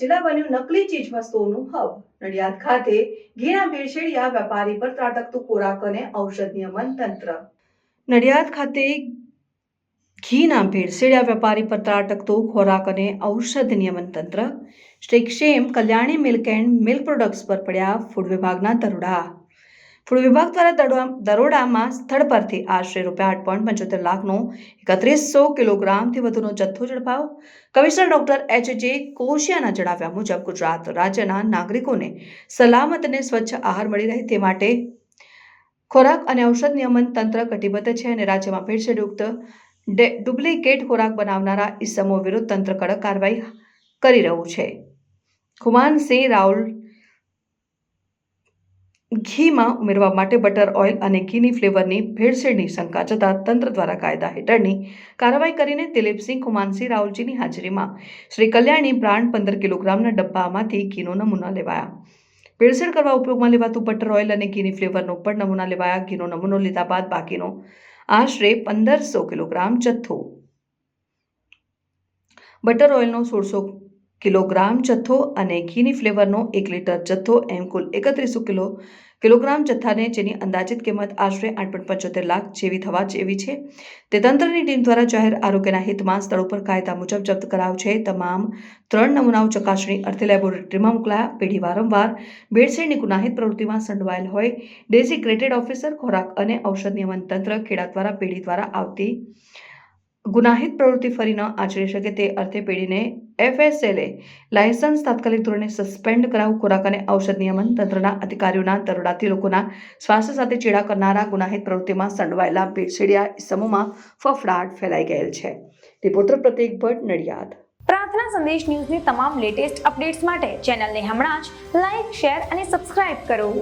જિલ્લા બન્યું નકલી ચીજ વસ્તુઓનું હબ નડિયાદ ખાતે ઘીના ભેળસેળિયા વેપારી પર ત્રાટકતું ખોરાક અને ઔષધ નિયમન તંત્ર. નડિયાદ ખાતે ઘીના ભેળસેળિયા વેપારી પર ત્રાટકતું ખોરાક અને ઔષધ નિયમન તંત્ર. Shri Kshem Kalyani milk and milk products પર પડ્યા ફૂડ વિભાગના દરોડા. ફૂડ વિભાગ દ્વારા દરોડા- દરોડામાં સ્થળ પરથી આશરે રૂપિયા આઠ પોઈન્ટ પંચોતેર લાખનો એકત્રીસો કિલોગ્રામથી વધુનો જથ્થો ઝડપાયો. કમિશનર ડોક્ટર એચ જે કોશિયાના જણાવ્યા મુજબ ગુજરાત રાજ્યના નાગરિકોને સલામત અને સ્વચ્છ આહાર મળી રહે તે માટે ખોરાક અને ઔષધ નિયમન તંત્ર કટિબદ્ધ છે અને રાજ્યમાં ભેળસેળયુક્ત ડુપ્લિકેટ ખોરાક બનાવનારા ઇસમો વિરુદ્ધ તંત્ર કડક કાર્યવાહી કરી રહ્યું છે. ખુમાનસિંહ રાહુલ ઘીમાં ઉમેરવા માટે બટર ઓઇલ અને ઘીની ફ્લેવરની ભેળસેળની શંકા જતાં તંત્ર દ્વારા કાયદા હેઠળની કાર્યવાહી કરીને દિલીપસિંહ ખુમાનસિંહ રાહુલજીની હાજરીમાં શ્રી કલ્યાણી બ્રાન્ડ પંદર કિલોગ્રામના ડબ્બામાંથી ઘીનો નમૂના લેવાયા. ભેળસેળ કરવા ઉપયોગમાં લેવાતું બટર ઓઇલ અને ઘીની ફ્લેવરનો પણ નમૂના લેવાયા. ઘીનો નમૂનો લીધા બાદ બાકીનો આશરે પંદરસો કિલોગ્રામ જથ્થો. બટર ઓઇલનો સોળસો કિલોગ્રામ જથ્થો અને ઘીની ફ્લેવરનો એક લીટર જથ્થો એમ કુલ એકત્રીસો કિલો, કિલોગ્રામ જથ્થાને જેની અંદાજિત કિંમત આશરે આઠ પોઈન્ટ પંચોતેર લાખ જેવી થવા જેવી છે. તે તંત્રની ટીમ દ્વારા જાહેર આરોગ્યના હિતમાં સ્થળ ઉપર કાયદા મુજબ જપ્ત કરાવ છે. તમામ ત્રણ નમૂનાઓ ચકાસણી અર્થે લેબોરેટરીમાં મોકલાયા. પેઢી વારંવાર ભેળસેળની ગુનાહિત પ્રવૃત્તિમાં સંડવાયેલ હોય. ડેઝિગ્રેટેડ ઓફિસર ખોરાક અને ઔષધ નિયમન તંત્ર ખેડા દ્વારા પેઢી દ્વારા આવતી ગુનાહિત પ્રવૃત્તિ ફરી ન આચરી શકે તે અર્થે પેઢીને એફએસએલએ લાયસન્સ તાત્કાલિક ધોરણે સસ્પેન્ડ કરાવું ખોરાક અને ઔષધ નિયમન તંત્રના અધિકારીઓના દરોડાથી લોકોના સ્વાસ્થ્ય સાથે ચેડા કરનારા ગુનાહિત પ્રવૃત્તિમાં સંડવાયેલા ભેળસેળિયા સમૂહમાં ફફડાટ ફેલાઈ ગયેલ છે. રિપોર્ટર પ્રતિક ભટ્ટ, નડિયાદ. પ્રાર્થના સંદેશ ન્યૂઝની તમામ લેટેસ્ટ અપડેટ્સ માટે ચેનલને હમણાં જ લાઈક, શેર અને સબસ્ક્રાઇબ કરો.